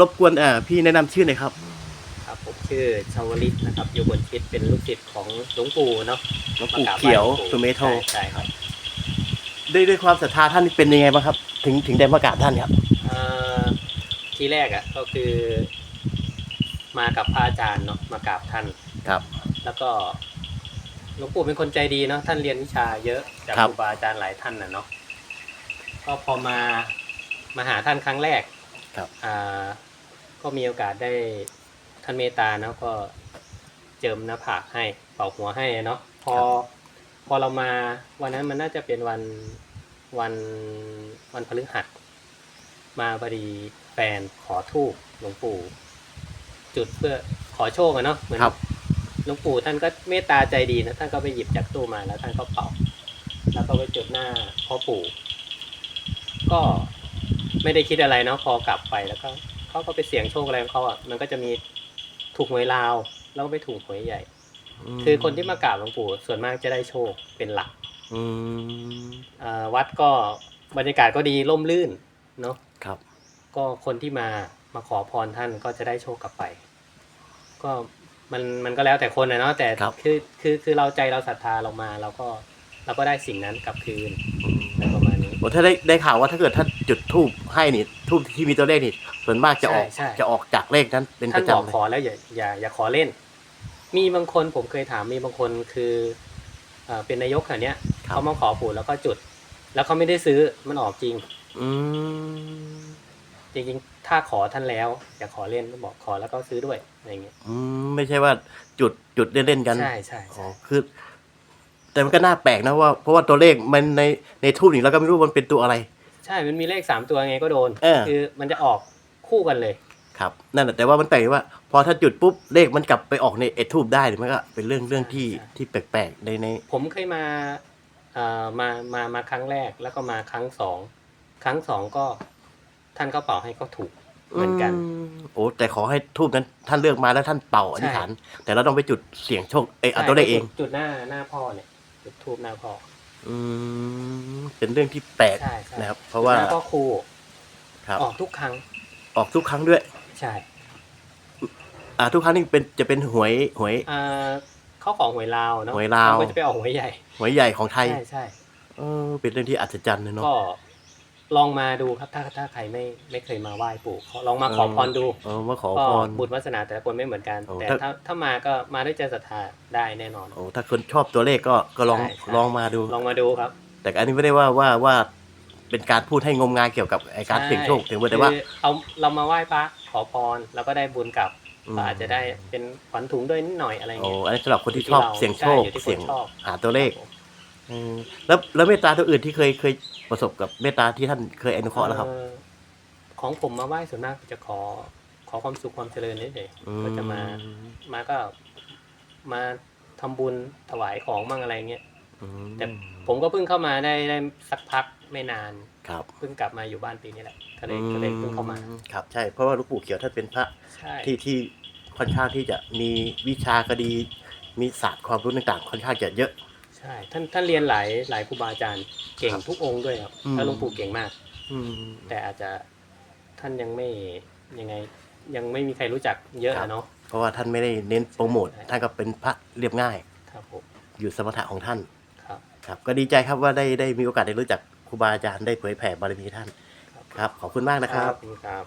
รบกวนอ่าพี่แนะนำชื่อหน่อยครับ ครับผมชื่อชาวลิตนะครับ อยู่บนชิดเป็นลูกศิษย์ของหลวงปู่เนาะหลวงปู่มากราบเขียวไหว้หลวงสุเมโท ใช่ใช่ครับด้วยด้วยความศรัทธาท่านนี่เป็นยังไงบ้างครับ ถึงถึงได้มากราบท่านครับ เอ่อที่แรกอะก็คือ มากับพระอาจารย์เนาะมากราบท่าน ครับ แล้วก็หลวงปู่เป็นคนใจดีเนาะท่านเรียนวิชาเยอะจากครับครูบาอาจารย์หลายท่านนะเนาะก็พอมามาหาท่านครั้งแรก ครับ อ่า ก็มีโอกาสได้ท่านเมตตาเนาะก็เจิมหน้าผากให้เป่าหัวให้เนาะพอ พอเรามาวันนั้นมันน่าจะเป็นวันวันวันพฤหัส มาพอดีแฟนขอทูบหลวงปู่ จุดเพื่อขอโชคอะเนาะเหมือนครับ หลวงปู่ท่านก็เมตตาใจดีนะท่านก็ไปหยิบจากตู้มาแล้วท่านก็เป่า แล้วก็ไปจุดหน้าพ่อปู่ ก็ ไม่ได้คิดอะไรเนาะพอกลับไปแล้วก็เขาก็ไปเสี่ยงโชคอะไรของเขาอะมันก็จะมีถูกหวยลาวแล้วก็ไปถูกหวยใหญ่ คือคนที่มากราบหลวงปู่ส่วนมากจะได้โชคเป็นหลักอืมอ่าวัดก็บรรยากาศก็ดีร่มรื่นเนาะครับ ก็คนที่มามาขอพรท่านก็จะได้โชคกลับไป ก็มันมันก็แล้วแต่คนนะเนาะแต่ครับคือคือคือเราใจเราศรัทธาเรามาเราก็ เราก็ได้สิ่งนั้นกลับคืนอืมอะไรประมาณนี้ โอ้ถ้าได้ได้ข่าวว่าถ้าเกิดท่านจุดทูบให้นี่ทูบที่มีตัวเลขนี่ส่วนมากจะออกใช่ใช่ จะออกจากเลขนั้นเป็นปท่านระบอกจำเลยขอแล้วอย่าอย่าอย่าขอเล่น มีบางคนผมเคยถามมีบางคนคือเอ่อเป็นนายกแถวเนี้ยครับเขามาขอปู่แล้วก็จุด แล้วเขาไม่ได้ซื้อมันออกจริง อืมจริงๆ ถ้าขอท่านแล้ว อย่าขอเล่นบอกขอแล้วก็ซื้อด้วยอะไรเงี้ยอืมไม่ใช่ว่าจุดจุดเล่นๆกันใช่ใช่อ๋อใช่คือ แต่มันก็น่าแปลกนะว่าเพราะว่าตัวเลขมันในในทูบนี่เราก็ไม่รู้มันเป็นตัวอะไร ใช่ มันมีเลขสามตัวไงก็โดน เออ คือมันจะออกคู่กันเลย ครับ นั่นแหละแต่ว่ามันแปลกว่า พอถ้าจุดปุ๊บเลขมันกลับไปออกในเอทูบได้เนี่ยมันก็เป็นเรื่องเรื่องที่ใช่ที่แปลกๆในใน ผมเคยมาเอ่อมามามาครั้งแรกแล้วก็มาครั้งสองครั้งสองก็ท่านก็เป่าให้ก็ถูกเหมือนกันมโอ้แต่ขอให้ทูบนั้นท่านเลือกมาแล้วท่านเป่าอธิษฐาน แต่เราต้องไปจุดเสี่ยงโชคเอยเอาตัวเลขเองใช่จุดหน้าหน้าพ่อเนี่ย จุดทูบหน้าพ่อ อืมเป็นเรื่องที่แปลกใช่ใช่นะครับ เพราะว่าจุดหน้าพ่อครูครับออกทุกครั้ง ออกทุกครั้งด้วย ใช่อ่าทุกครั้งนี่เป็นจะเป็นหวยหวย อ่าเขาของหวยลาวเนาะหวยลาวก็จะไปออกหวยใหญ่หวยใหญ่ของไทย ใช่ใช่เออเป็นเรื่องที่อัศจรรย์เลยเนาะก็ ลองมาดูครับถ้าถ้าใครไม่ไม่เคยมาไหว้ปู่ขอลองมาขอพรดูเออมาขอก็พรบุญวาสนาแต่ละคนไม่เหมือนกัน โอ้แต่ถ้า ถ้าถ้ามาก็มาด้วยใจศรัทธาได้แน่นอน โอ้ถ้าคนชอบตัวเลขก็ก็ลองใช่ใช่ ลองมาดู ลองมาดูครับแต่อันนี้ไม่ได้ว่าว่าว่าเป็นการพูดให้งมงายเกี่ยวกับไอการเสี่ยงโชคถึงว่าแต่ว่า คือเอาเรามาไหว้พระขอพรแล้วก็ได้บุญกลับอืม ก็อาจจะได้เป็นขวัญถุงด้วยนิดหน่อยอะไรโอ้เงี้ย อันนี้สำหรับคนที่ชอบอยู่ที่เราเสี่ยงโชคใช่อยู่ที่คนเสี่ยงชอบ หาตัวเลขเออแล้วแล้วเมตตาตัวอื่นที่เคยเคยประสบกับเมตตาที่ท่านเคยอนุเคราะห์แล้วครับ เอ่อของผมมาไหว้ส่วนมากจะขอขอความสุขความเจริญนิดเดียวก็จะมามาก็มาทำบุญถวายของมั่งอะไรเงี้ย อืมแต่ ผมก็เพิ่งเข้ามาได้ได้สักพักไม่นานครับเพิ่งกลับมาอยู่บ้านปีนี้แหละก็เลยก็เลยเพิ่งเข้ามา อืครับ ใช่ เพราะว่าหลูกปู่เขียวท่านเป็นพระใช่ที่ที่ค่อนข้างที่จะมีวิชาคดี มีศาสตร์ความรู้ต่างๆ ค่อนข้างจะเยอะ ใช่ท่านท่านเรียนหลายหลายครูบาอาจารย์เก่งครับทุกองค์ด้วยครับอืมถ้าหลวงปู่เก่งมาก อืม แต่อาจจะท่านยังไม่ยังไงยังไม่มีใครรู้จักเยอะอะเนาะ เพราะว่าท่านไม่ได้เน้นโปรโมท ใช่ ท่านก็เป็นพระเรียบง่าย ครับผมอยู่สมถะของท่าน ครับ ครับ ก็ดีใจครับว่าได้ได้มีโอกาสได้รู้จักครูบาอาจารย์ได้เผยแผ่บารมีท่าน ครับครับขอบคุณมากนะครับ ขอบคุณครับ